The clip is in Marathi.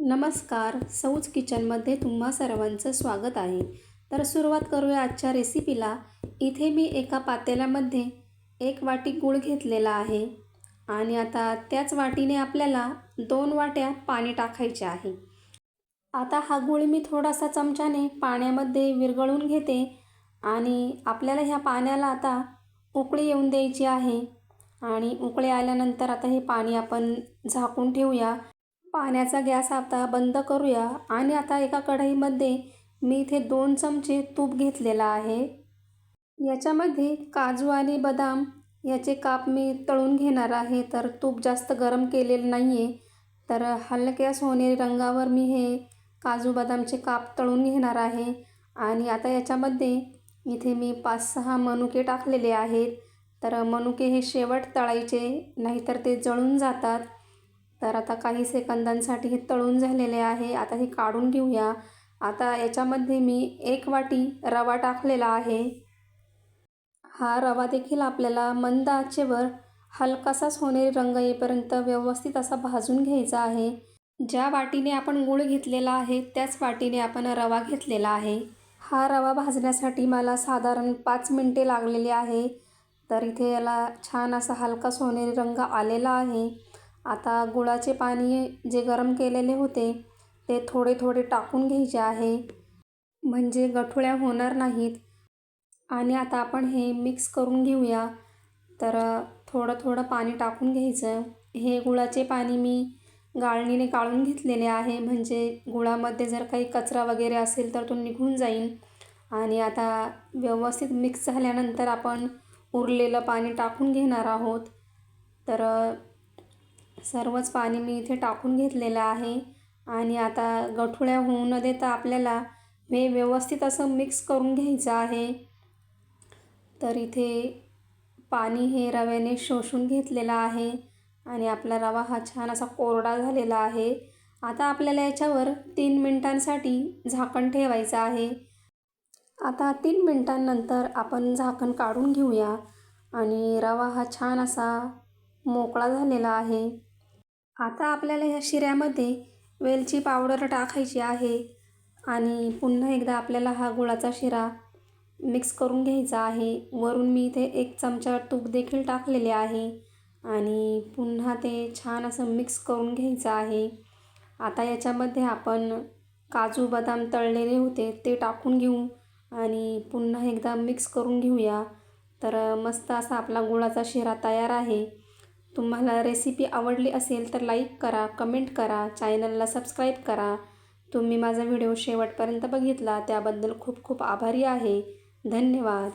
नमस्कार सौज किचनमध्ये तुम्हा सर्वांचं स्वागत आहे. तर सुरुवात करूया आजच्या रेसिपीला. इथे मी एका पातेल्यामध्ये एक वाटी गूळ घेतलेला आहे आणि आता त्याच वाटीने आपल्याला दोन वाट्या पाणी टाकायचे आहे. आता हा गूळ मी थोडासा चमच्याने पाण्यामध्ये विरघळून घेते आणि आपल्याला ह्या पाण्याला आता उकळी येऊन द्यायची आहे. आणि उकळी आल्यानंतर आता हे पाणी आपण झाकून ठेवूया. पाण्याचा गॅस आता बंद करूया आणि आता एका कढईमध्ये मी इथे दोन चमचे तूप घेतलेला आहे. याच्यामध्ये काजू आणि बदाम याचे काप मी तळून घेणार आहे. तर तूप जास्त गरम केलेलं नाही आहे तर हलक्या सोनेरी रंगावर मी हे काजू बदामचे काप तळून घेणार आहे. आणि आता याच्यामध्ये इथे मी पाच सहा मनुके टाकलेले आहेत. तर मनुके हे शेवट तळायचे नाहीतर ते जळून जातात. तर आता काही सेकंदांसाठी हे तळून झालेले आहे. आता हे काढून घेऊया. आता याच्यामध्ये मी एक वाटी रवा टाकलेला आहे. हा रवा देखील आपल्याला मंद आचेवर हलकासा सोनेरी रंग येईपर्यंत व्यवस्थित असा भाजून घ्यायचा आहे. ज्या वाटीने आपण गूळ घेतलेला आहे त्याच वाटीने आपण रवा घेतलेला आहे. हा रवा भाजण्यासाठी मला साधारण पाच मिनटे लागलेली आहे. तर इथे याला छान असा हलका सोनेरी रंग आलेला आहे. आता गुळाचे पाणी जे गरम केलेले होते ते थोडे थोडे टाकून घ्यायचे आहे. म्हणजे गठुळ्या होणार नाहीत. आणि आता आपण हे मिक्स करून घेऊया. तर थोडं थोडं पाणी टाकून घ्यायचं. हे गुळाचे पाणी मी गाळणीने काढून घेतलेले आहे. म्हणजे गुळामध्ये जर काही कचरा वगैरे असेल तर तो निघून जाईल आणि आता व्यवस्थित मिक्स झाल्यानंतर आपण उरलेलं पाणी टाकून घेणार आहोत. तर सर्वच पाणी मी इथे टाकून घेतलेलं आहे. आणि आता गठुळ्या होऊ न देता आपल्याला हे व्यवस्थित असं मिक्स करून घ्यायचं आहे. तर इथे पाणी हे रव्याने शोषून घेतलेलं आहे. आणि आपला रवा हा छान असा कोरडा झालेला आहे. आता आपल्याला याच्यावर तीन मिनटांसाठी झाकण ठेवायचं आहे. आता तीन मिनटांनंतर आपण झाकण काढून घेऊया. आणि रवा हा छान असा मोकळा झालेला आहे. आता आपल्याला ह्या शिऱ्यामध्ये वेलची पावडर टाकायची आहे आणि पुन्हा एकदा आपल्याला हा गुळाचा शिरा मिक्स करून घ्यायचा आहे. वरून मी इथे एक चमचा तूप देखील टाकलेले आहे आणि पुन्हा ते छान असं मिक्स करून घ्यायचं आहे. आता याच्यामध्ये आपण काजू बदाम तळलेले होते ते टाकून घेऊ आणि पुन्हा एकदा मिक्स करून घेऊया. तर मस्त असा आपला गुळाचा शिरा तयार आहे. तुम्हाला रेसिपी आवडली असेल तर लाईक करा कमेंट करा चॅनलला सबस्क्राईब करा. तुम्ही माझा व्हिडिओ शेवटपर्यंत बघितला त्याबद्दल खूप खूप आभारी आहे. धन्यवाद.